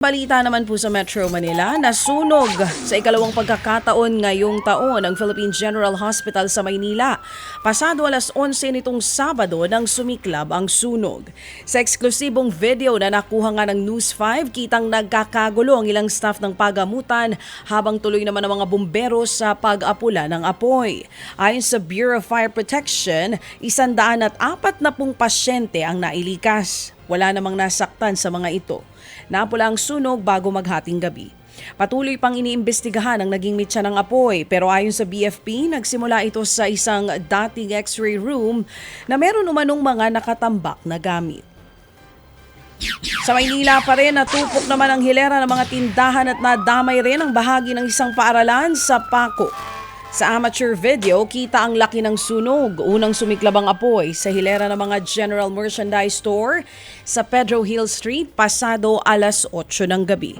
Balita naman po sa Metro Manila, nasunog sa ikalawang pagkakataon ngayong taon ang Philippine General Hospital sa Maynila. Pasado alas 11 nitong Sabado nang sumiklab ang sunog. Sa eksklusibong video na nakuha nga ng News 5, kitang nagkakagulo ang ilang staff ng pagamutan habang tuloy naman ang mga bumbero sa pag-apula ng apoy. Ayon sa Bureau of Fire Protection, isandaan at apat na pong pasyente ang nailikas. Wala namang nasaktan sa mga ito. Napula ang sunog bago maghating gabi. Patuloy pang iniimbestigahan ang naging mitya ng apoy pero ayon sa BFP, nagsimula ito sa isang dating x-ray room na meron umanong mga nakatambak na gamit. Sa Maynila pa rin, natupok naman ang hilera ng mga tindahan at nadamay rin ang bahagi ng isang paaralan sa Paco. Sa amateur video, kita ang laki ng sunog. Unang sumiklab ang apoy sa hilera ng mga general merchandise store sa Pedro Hill Street pasado alas 8 ng gabi.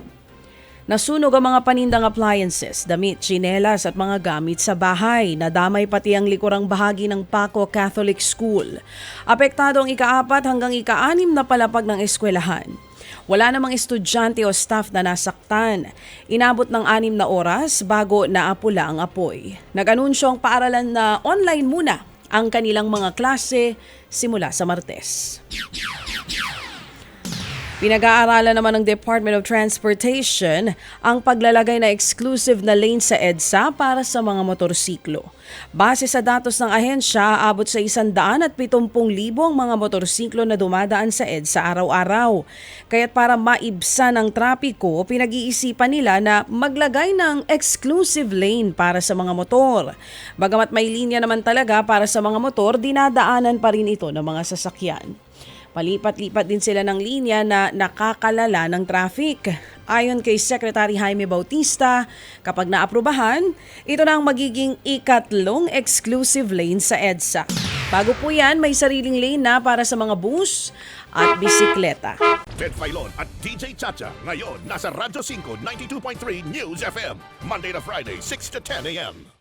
Nasunog ang mga panindang appliances, damit, tsinelas at mga gamit sa bahay. Nadamay pati ang likurang bahagi ng Paco Catholic School. Apektado ang ikaapat hanggang ikaanim na palapag ng eskwelahan. Wala namang estudyante o staff na nasaktan. Inabot ng anim na oras bago naapula ang apoy. Nag-anunsyo ang paaralan na online muna ang kanilang mga klase simula sa Martes. Pinag-aaralan naman ng Department of Transportation ang paglalagay na exclusive na lane sa EDSA para sa mga motorsiklo. Base sa datos ng ahensya, abot sa 170,000 ang mga motorsiklo na dumadaan sa EDSA araw-araw. Kaya't para maibsan ang trapiko, pinag-iisipan nila na maglagay ng exclusive lane para sa mga motor. Bagamat may linya naman talaga para sa mga motor, dinadaanan pa rin ito ng mga sasakyan. Palipat-lipat din sila ng linya na nakakalala ng traffic. Ayon kay Secretary Jaime Bautista, kapag naaprubahan, ito na ang magiging ikatlong exclusive lane sa EDSA. Bago po yan, may sariling lane na para sa mga bus at bisikleta. Ted Filon at DJ Chacha. Ngayon, nasa Radyo 5, 92.3 News FM. Monday to Friday, 6 to 10 a.m.